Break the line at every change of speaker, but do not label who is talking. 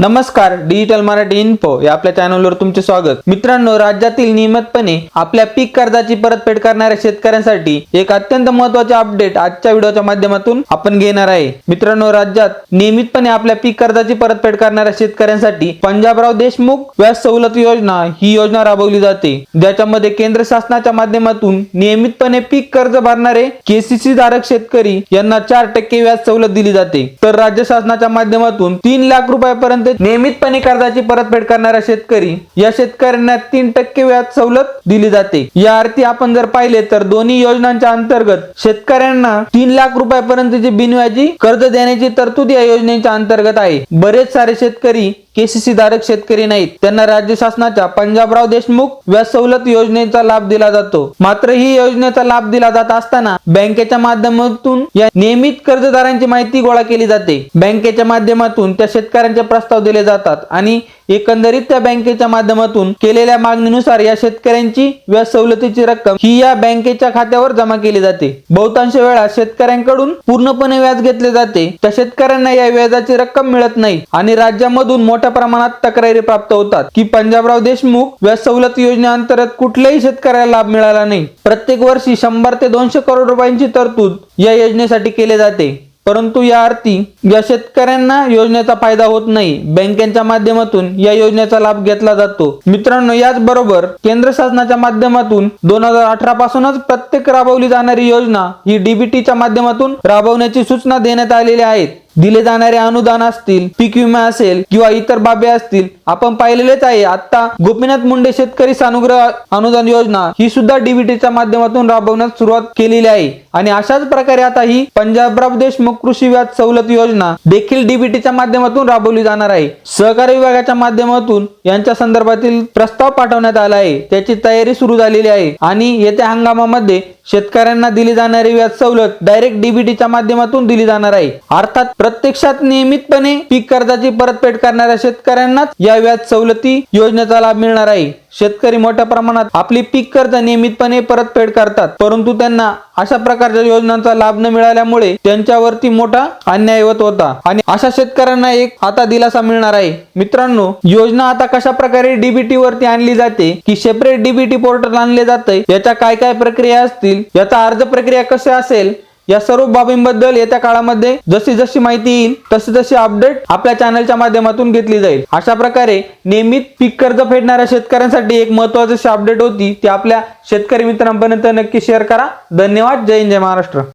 नमस्कार digital Marathi info या आपल्या चॅनलवर तुमचे स्वागत. मित्रांनो राज्यातील नियमितपणे आपल्या पीक कर्जाची परतफेड करणाऱ्या शेतकऱ्यांसाठी एक अत्यंत महत्त्वाचे अपडेट आजच्या व्हिडिओच्या माध्यमातून आपण घेणार आहे. मित्रांनो राज्यात नियमितपणे आपल्या पीक कर्जाची परतफेड करणाऱ्या शेतकऱ्यांसाठी पंजाबराव देशमुख व्याज सवलत योजना ही योजना राबवली जाते. ज्याच्यामध्ये केंद्र शासनाच्या माध्यमातून नियमितपणे पीक कर्ज भरणारे केसीसी धारक शेतकरी यांना चार टक्के व्याज सवलत दिली जाते. तर राज्य शासनाच्या माध्यमातून तीन लाख रुपयापर्यंत नियमितपणे कर्जाची परतफेड करणारा शेतकरी या शेतकऱ्यांना तीन टक्के व्याज सवलत दिली जाते. या अर्थी आपण जर पाहिले तर दोन्ही योजनांच्या अंतर्गत शेतकऱ्यांना तीन लाख रुपयापर्यंतची बिनव्याजी कर्ज देण्याची तरतूद या योजनेच्या अंतर्गत आहे. बरेच सारे शेतकरी केसीसी धारक शेतकरी नाहीत. त्यांना राज्य शासनाच्या पंजाबराव देशमुख व्याज सवलत योजनेचा लाभ दिला जातो. मात्र ही योजनेचा लाभ दिला जात असताना बँकेच्या माध्यमातून या नियमित कर्जदारांची माहिती गोळा केली जाते. बँकेच्या माध्यमातून त्या शेतकऱ्यांचे प्रस्ताव दिले जातात आणि एकंदरीत त्या बँकेच्या माध्यमातून केलेल्या मागणीनुसार या शेतकऱ्यांची व्याज सवलतीची रक्कम ही या बँकेच्या खात्यावर जमा केली जाते. बहुतांश वेळा शेतकऱ्यांकडून पूर्णपणे व्याज घेतले जाते. त्या शेतकऱ्यांना या व्याजाची रक्कम मिळत नाही आणि राज्यामधून मोठ्या प्रमाणात तक्रारी प्राप्त होतात की पंजाबराव देशमुख व्याज सवलत योजनेअंतर्गत कुठल्याही शेतकऱ्याला लाभ मिळाला नाही. प्रत्येक वर्षी शंभर ते दोनशे करोड रुपयांची तरतूद या योजनेसाठी केले जाते. परंतु या अर्थी या शेतकऱ्यांना योजनेचा फायदा होत नाही. बँकेच्या माध्यमातून या योजनेचा लाभ घेतला जातो. मित्रांनो याचबरोबर केंद्र शासनाच्या माध्यमातून दोन हजार अठरा पासूनच प्रत्येक राबवली जाणारी योजना ही डीबीटीच्या माध्यमातून राबवण्याची सूचना देण्यात आलेल्या आहेत दिले जाणारे अनुदान असतील पीक विमा असेल किंवा इतर बाबी असतील आपण पाहिलेलेच आहे. आता गोपीनाथ मुंडे शेतकरी सानुग्रह अनुदान योजना ही सुद्धा डीबीटीच्या माध्यमातून राबवण्यास सुरुवात केलेली आहे. आणि अशाच प्रकारे आता ही पंजाबराव देशमुख कृषी व्याज सवलत योजना देखील डीबीटीच्या माध्यमातून राबवली जाणार आहे. सहकारी विभागाच्या माध्यमातून यांच्या संदर्भातील प्रस्ताव पाठवण्यात आला आहे. त्याची तयारी सुरू झालेली आहे. आणि येत्या हंगामामध्ये शेतकऱ्यांना दिली जाणारी व्याज सवलत डायरेक्ट डीबीटीच्या माध्यमातून दिली जाणार आहे. अर्थात प्रत्यक्षात नियमितपणे पीक कर्जाची परतफेड करणाऱ्या शेतकऱ्यांनाच या व्याज सवलती योजनेचा लाभ मिळणार आहे. शेतकरी मोठ्या प्रमाणात आपली पीक कर्ज नियमितपणे परतफेड करतात. परंतु त्यांना अशा प्रकारच्या योजनांचा लाभ न मिळाल्यामुळे त्यांच्यावरती मोठा अन्याय होत होता. आणि अशा शेतकऱ्यांना एक आता दिलासा मिळणार आहे. मित्रांनो योजना आता कशा प्रकारे डीबीटी वरती आणली जाते? की सेपरेट डीबीटी पोर्टल आणले जाते याच्या काय काय प्रक्रिया असतील? याचा अर्ज प्रक्रिया कशी असेल? या सर्व बाबींबद्दल येत्या काळामध्ये जशी जशी माहिती येईल तशी तशी अपडेट आपल्या चॅनलच्या माध्यमातून घेतली जाईल. अशा प्रकारे नियमित पीक कर्ज फेडणाऱ्या शेतकऱ्यांसाठी एक महत्वाची अपडेट होती ती आपल्या शेतकरी मित्रांपर्यंत नक्की शेअर करा. धन्यवाद. जय हिंद जय महाराष्ट्र.